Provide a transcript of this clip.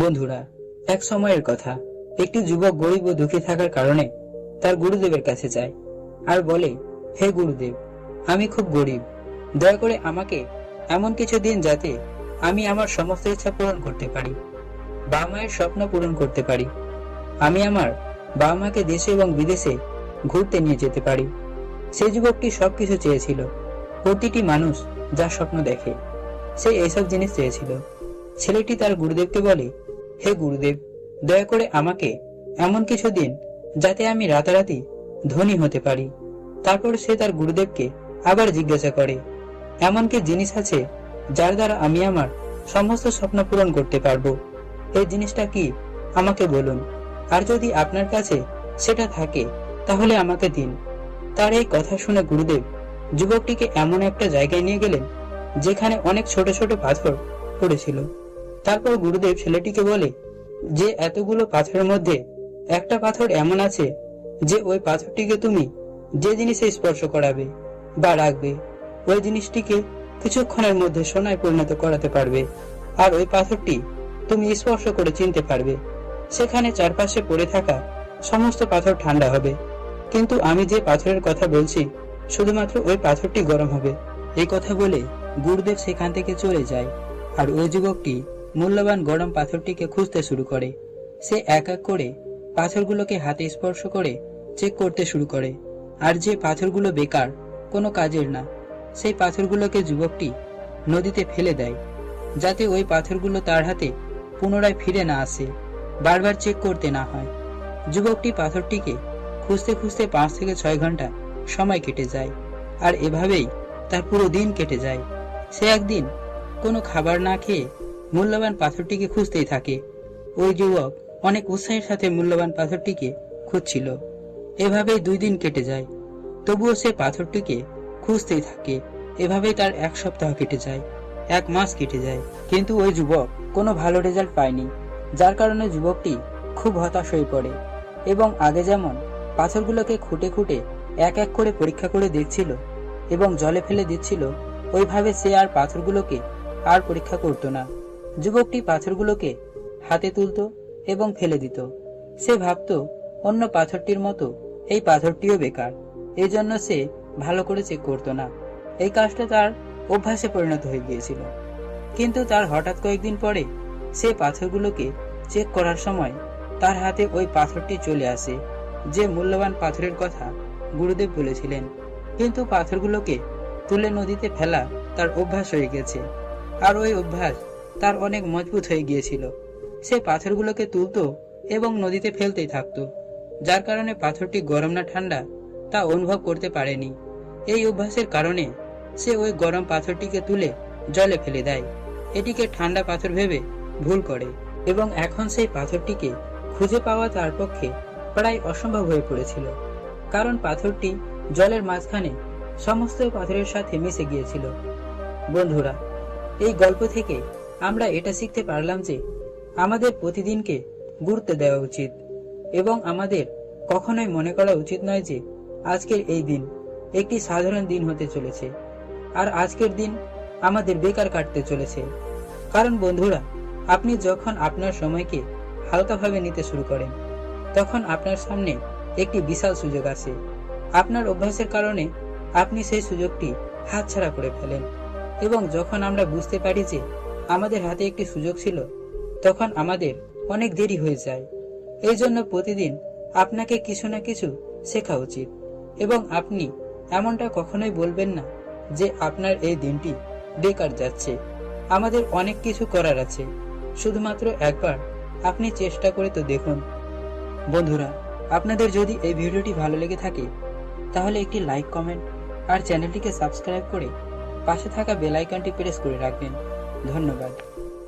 বন্ধুরা, এক সময়ের কথা। একটি যুবক গরিব ও দুঃখী থাকার কারণে তার গুরুদেবের কাছে যায় আর বলে, হে গুরুদেব, আমি খুব গরিব। দয়া করে আমাকে এমন কিছু দিন যাতে আমি আমার সমস্ত ইচ্ছা পূরণ করতে পারি বাবা মায়ের স্বপ্ন পূরণ করতে পারি। আমি আমার বাবা মাকে দেশে এবং বিদেশে ঘুরতে নিয়ে যেতে পারি। সেই যুবকটি সবকিছু চেয়েছিল। প্রতিটি মানুষ যা স্বপ্ন দেখে, সে এইসব জিনিস চেয়েছিল। ছেলেটি তার গুরুদেবকে বলে হে গুরুদেব, দয়া করে আমাকে এমন কিছু দিন যাতে আমি রাতারাতি ধনী হতে পারি। তারপর সে তার গুরুদেবকে আবার জিজ্ঞাসা করে, এমন কি জিনিস আছে যার দ্বারা আমি আমার সমস্ত স্বপ্ন পূরণ করতে পারব? এই জিনিসটা কি? আমাকে বলুন। আর যদি আপনার কাছে সেটা থাকে, তাহলে আমাকে দিন। তার এই কথা শুনে গুরুদেব যুবকটিকে এমন একটা জায়গায় নিয়ে গেলেন, যেখানে অনেক ছোট ছোট পাথর পড়েছিল। তারপর গুরুদেব ছেলেটিকে বলে, যে এতগুলো পাথরের মধ্যে একটা পাথর এমন আছে যে ওই পাথরটিকে তুমি যে জিনিসে স্পর্শ করাবে বা রাখবে, ওই জিনিসটিকে কিছুক্ষণের মধ্যে সোনায় পরিণত করাতে পারবে। আর ওই পাথরটি তুমি স্পর্শ করে চিনতে পারবে। সেখানে চারপাশে পড়ে থাকা সমস্ত পাথর ঠান্ডা হবে। কিন্তু আমি যে পাথরের কথা বলছি, শুধুমাত্র ওই পাথরটি গরম হবে। এই কথা বলে গুরুদেব সেখান থেকে চলে যায়। আর ওই যুবকটি মূল্যবান গরম পাথরটিকে খুঁজতে শুরু করে। সে এক এক করে পাথরগুলোকে হাতে স্পর্শ করে চেক করতে শুরু করে। আর যে পাথরগুলো বেকার, কোনো কাজের না, সেই পাথরগুলোকে যুবকটি নদীতে ফেলে দেয়, যাতে ওই পাথরগুলো তার হাতে পুনরায় ফিরে না আসে, বারবার চেক করতে না হয়। যুবকটি পাথরটিকে খুঁজতে খুঁজতে পাঁচ থেকে ছয় ঘণ্টা সময় কেটে যায়, আর এভাবেই তার পুরো দিন কেটে যায়। সে একদিন কোনো খাবার না খেয়ে মূল্যবান পাথরটিকে খুঁজতেই থাকে। ওই যুবক অনেক উৎসাহের সাথে মূল্যবান পাথরটিকে খুঁজছিল। এভাবেই দুই দিন কেটে যায়। তবুও সে পাথরটিকে খুঁজতেই থাকে। এভাবেই তার এক সপ্তাহ কেটে যায়, এক মাস কেটে যায়। কিন্তু ওই যুবক কোনো ভালো রেজাল্ট পায়নি, যার কারণে যুবকটি খুব হতাশ হয়ে পড়ে এবং আগে যেমন পাথরগুলোকে খুঁটে খুঁটে এক এক করে পরীক্ষা করে দেখছিল এবং জলে ফেলে দিচ্ছিল, ওইভাবে সে আর পাথরগুলোকে আর পরীক্ষা করতো না। যুবকটি পাথরগুলোকে হাতে তুলতো এবং ফেলে দিত। সে ভাবতো, অন্য পাথরটির মতো এই পাথরটিও বেকার। এই জন্য সে ভালো করে চেক করতো না। এই কাজটা তার অভ্যাসে পরিণত হয়ে গিয়েছিল। কিন্তু তার হঠাৎ কয়েকদিন পরে সে পাথরগুলোকে চেক করার সময় তার হাতে ওই পাথরটি চলে আসে, যে মূল্যবান পাথরের কথা গুরুদেব বলেছিলেন। কিন্তু পাথরগুলোকে তুলে নদীতে ফেলা তার অভ্যাস হয়ে গেছে। আর ওই অভ্যাস তার অনেক মজবুত হয়ে গিয়েছিল। সে পাথরগুলোকে তুলতো এবং নদীতে ফেলতেই থাকতো, যার কারণে পাথরটি গরম না ঠান্ডা তা অনুভব করতে পারেনি। এই অভ্যাসের কারণে সে ওই গরম পাথরটিকে তুলে জলে ফেলে দেয়। এটিকে ঠান্ডা পাথর ভেবে ভুল করে এবং এখন সেই পাথরটিকে খুঁজে পাওয়া তার পক্ষে প্রায় অসম্ভব হয়ে পড়েছিল, কারণ পাথরটি জলের মাঝখানে সমস্ত পাথরের সাথে মিশে গিয়েছিল। বন্ধুরা, এই গল্প থেকে আমরা এটা শিখতে পারলাম যে আমাদের প্রতিদিনকে গুরুত্ব দেওয়া উচিত এবং আমাদের কখনোই মনে করা উচিত নয় যে আজকের এই দিন একটি সাধারণ দিন হতে চলেছে আর আজকের দিন আমাদের বেকার কাটতে চলেছে। কারণ বন্ধুরা, আপনি যখন আপনার সময়কে হালকাভাবে নিতে শুরু করেন, তখন আপনার সামনে একটি বিশাল সুযোগ আছে। আপনার অভ্যাসের কারণে আপনি সেই সুযোগটি হাতছাড়া করে ফেলেন এবং যখন আমরা বুঝতে পারি যে আমাদের হাতে একটি সুযোগ ছিল। তখন আমাদের অনেক দেরি হয়ে যায়। এই জন্য প্রতিদিন আপনাকে কিছু না কিছু শেখা উচিত। এবং আপনি এমনটা কখনোই বলবেন না যে আপনার এই দিনটি বেকার যাচ্ছে। আমাদের অনেক কিছু করার আছে। শুধুমাত্র একবার আপনি চেষ্টা করে তো দেখুন। বন্ধুরা, আপনাদের যদি এই ভিডিওটি ভালো লেগে থাকে, তাহলে একটি লাইক, কমেন্ট আর চ্যানেলটিকে সাবস্ক্রাইব করে পাশে থাকা বেল আইকনটি প্রেস করে রাখবেন। ধন্যবাদ।